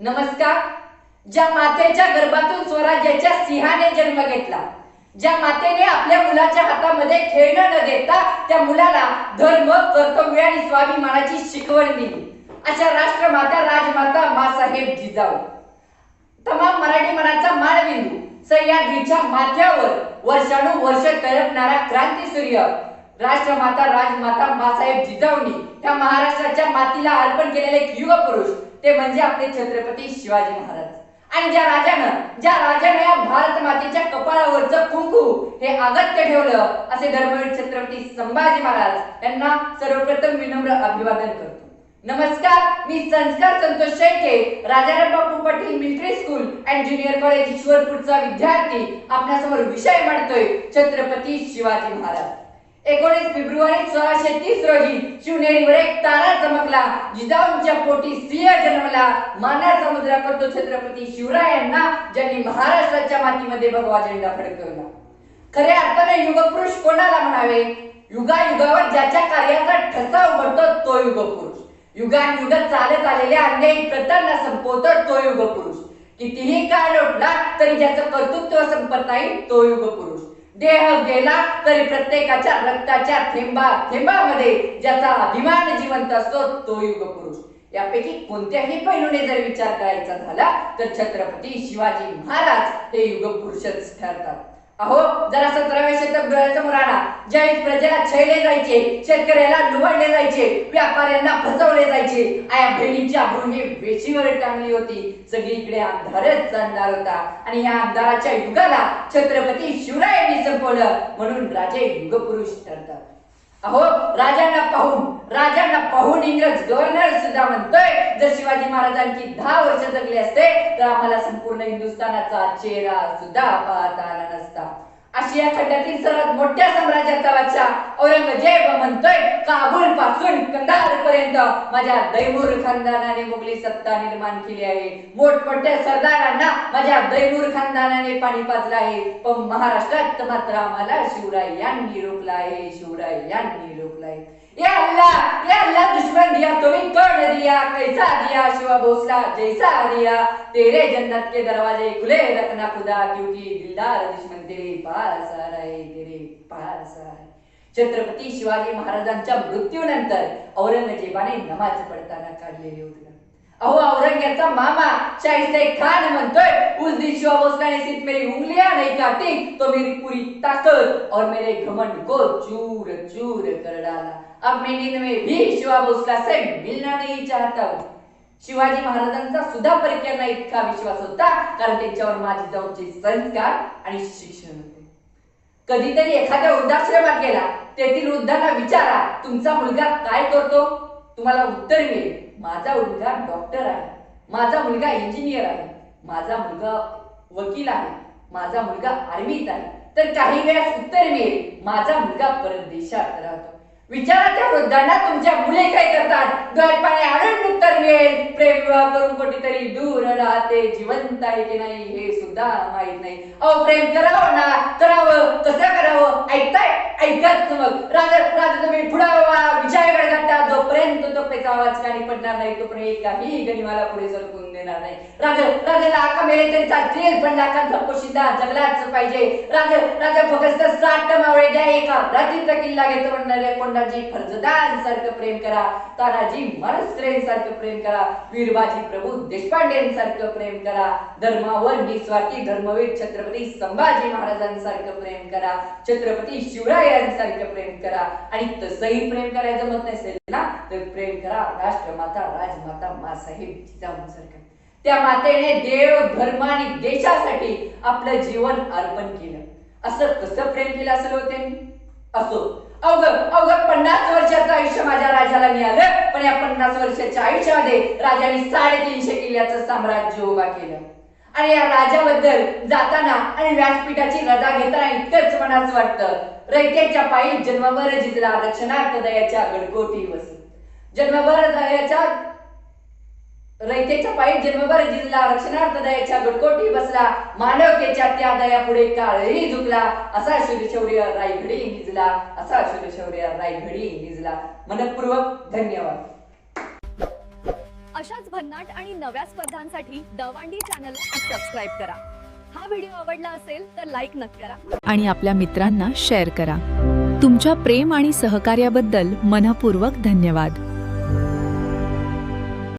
नमस्कार. ज्या मातेच्या गर्भातून स्वराज्याच्या सिंहाने जन्म घेतला ज्या मातेने आपल्या मुलाच्या हातामध्ये खेळणं न देता त्या मुलाला धर्म कर्तव्य आणि स्वाभिमानाची शिकवण दिली. अशा राष्ट्रमाता राजमाता मासाहेब जिजाऊ. तमाम मराठी मनाचा माळबिंदू सह्याद्रीच्या माथ्यावर वर्षानुवर्ष तळपणारा क्रांती सूर्य राष्ट्रमाता राजमाता मासाहेब जिजाऊनी त्या महाराष्ट्राच्या मातीला अर्पण केलेले एक युग पुरुष ते म्हणजे आपले छत्रपती शिवाजी महाराज. आणि ज्या राजानं ज्या राजानं या भारत मातेच्या कपाळावरचं कुंकू हे अगत्य ठेवलं असे धर्मवीर छत्रपती संभाजी महाराज यांना सर्वप्रथम विनम्र अभिवादन करतो. नमस्कार मी Sanskar Santosh Shelke Rajaram Bapu Patil military school and junior college ईश्वरपूरचा विद्यार्थी. आपल्यासमोर विषय मांडतोय छत्रपती शिवाजी महाराज. एकोणीस फेब्रुवारी सोळाशे तीस रोजी शिवनेरीवर एक तारा चमकला जिजाऊंच्या पोटी सिंह जन्मला. माना समुद्रावर तो छत्रपती शिवरायांना ज्यांनी महाराष्ट्राच्या मातीमध्ये भगवा झेंडा फडकवला. खऱ्या अर्थाने युगपुरुष कोणाला म्हणावे? युगायुगावर ज्याच्या कार्याचा ठसा उमटतो तो युगपुरुष. युगानुयुग चालत आलेल्या अन्यायी प्रथांना संपवतो तो युगपुरुष. कितीही काळ लोटला तरी ज्याचं कर्तृत्व संपत नाही तो युगपुरुष. देह गेला तरी प्रत्येकाच्या रक्ताच्या थेंबा थेंबामध्ये ज्याचा अभिमान जिवंत असतो तो युगपुरुष. यापैकी कोणत्याही पैलूने जर विचार करायचा झाला तर छत्रपती शिवाजी महाराज हे युगपुरुषच ठरतात. अहो जरा सतराव्या शतक आणा ज्यावेळी प्रजेला छळले जायचे शेतकऱ्याला लुबाडले जायचे व्यापाऱ्यांना फसवले जायचे आया बहिणीची अभ्रुणी वेशीवर टांगली होती. सगळीकडे अंधारच चालणार होता. आणि या अंधाराच्या युगाला छत्रपती शिवरायांनी संपवलं म्हणून राजे युगपुरुष ठरतात. अहो राजांना पाहून राजांना पाहून इंग्रज गव्हर्नर सुद्धा म्हणतोय जर शिवाजी महाराजांची दहा वर्ष जगले असते तर आम्हाला संपूर्ण हिंदुस्थानाचा चेहरा सुद्धा पाहता आला नसता. आशिया खंडातील सर्वात मोठ्या साम्राज्याचा बादशाह औरंगजेब म्हणतोय काबूल पासून कंदार पर्यंत माझ्या दैमूर खानदानाने मुघली सत्ता निर्माण केली आहे. मोठमोठ्या सरदारांना माझ्या दैमूर खानदानाने पाणी पाजलं आहे. पण महाराष्ट्रात मात्र आम्हाला शिवराय यांनी रोखलं आहे शिवराय यांनी रोखलं आहे. या अल्लाह या तोड़ दिया कैसा दिया शिवा भोसला जैसा दिया तेरे जन्नत के दरवाजे खुले रखना खुदा क्योंकि दिलदार दुश्मन तेरे पास आ रहे तेरे पास आ रहे छत्रपती शिवाजी महाराजांच्या मृत्यूनंतर औरंगजेबाने नमाज पडताना काढलेले होते. अहो औरंग्याचा मामा शाहिस्ते खान म्हणतोय उस दिन शिवा भोसला ने सिर्फ मेरी उंगलियां नहीं काटी तो मेरी पूरी ताकत और मेरे घमंड को चूर चूर कर डाला. अब मैं नींद में भी शिवा भोसला से मिलना नहीं चाहता हूं शिवाजी महाराजांचा सुद्धा परिक्रमा इतका विश्वास होता कारण त्यांच्यावर माझी जाऊनचे संस्कार आणि शिक्षण होते. कधीतरी एखाद्या वृद्धाश्रमात गेला तेथील वृद्धांना विचारा तुमचा मुलगा काय करतो? तुम्हाला उत्तर मिळेल माझा मुलगा डॉक्टर आहे माझा मुलगा इंजिनियर आहे माझा मुलगा वकील आहे माझा मुलगा आर्मीत आहे. तर काही वेळास उत्तर मिळेल माझा मुलगा परदेशात राहतो. विचाराच्या वृद्धांना तुमच्या मुले काय करतात? द्वारपाने आनंद उत्तर मिळेल. प्रेम विवाह करून कुठेतरी दूर राहते. जिवंत आहे की नाही हे सुद्धा माहीत नाही. अहो प्रेम करावं ना? करावं. कसं करावं? ऐकताय? ऐकाच मग? राजा राजा तुम्ही पुढावा विजयगड जाता. जोपर्यंत तो पेचा आवाज कानी पडणार नाही तोपर्यंत काही गणिमाला पुढे सरकून देणार नाही. राजा राजाला आका मेले तरी चालतील पण लाखांचा पोशिंदा जगलाच पाहिजे. राजा राजा फक्त साठ मावळे द्या एका रात्रीचा किल्ला घेतो म्हणणारे कोंडाजी फर्जदान सारखं प्रेम करा. तानाजी मारस्त्रेन सारखं प्रेम करा. वीरबाजी प्रभू देशपांडेंसारखं प्रेम करा. धर्मावर निस्वार्थी धर्मवीर छत्रपती संभाजी महाराजांसारखं प्रेम करा. छत्रपती शिवरायांसारखं प्रेम करा. आणि तसंही प्रेम करायचं मत नसेल ना तर प्रेम करा. राष्ट्रमाता राजमाता मासाहेब जिजाऊंसारखं. त्या मातेने देव धर्म आणि देशासाठी आपलं जीवन अर्पण केलं. असं कसं प्रेम केलं असेल होते असो. अवघ अवघ पन्नास वर्षाचं आयुष्य माझ्या राजाला मिळालं पण या पन्नास वर्षाच्या आयुष्यामध्ये राजाने साडेतीनशे किल्ल्याचं साम्राज्य उभा केलं. आणि या राजाबद्दल जाताना आणि व्यासपीठाची रजा घेताना इतकंच मनाच वाटतं रयतेच्या पायी जन्मभर जिजला रक्षणार्थ दयाच्या गडकोटी बस जन्मभर दयाच्या रयतेच्या पायी जन्मभर जिजला रक्षणार्थ दयाच्या गडकोटी बसला मानवतेच्या त्या दया पुढे काळही झुकला. असा शूरशौर्य रायघडी निजला असा शूरशौर्य रायघडी निजला. मनपूर्वक धन्यवाद. अशाच भन्नाट आणि नव्या स्पर्धांसाठी दवांडी चॅनल सबस्क्राईब करा. हा व्हिडिओ आवडला असेल तर लाईक नक्की करा. आणि आपल्या मित्रांना शेअर करा. तुमच्या प्रेम आणि सहकार्याबद्दल मनपूर्वक धन्यवाद.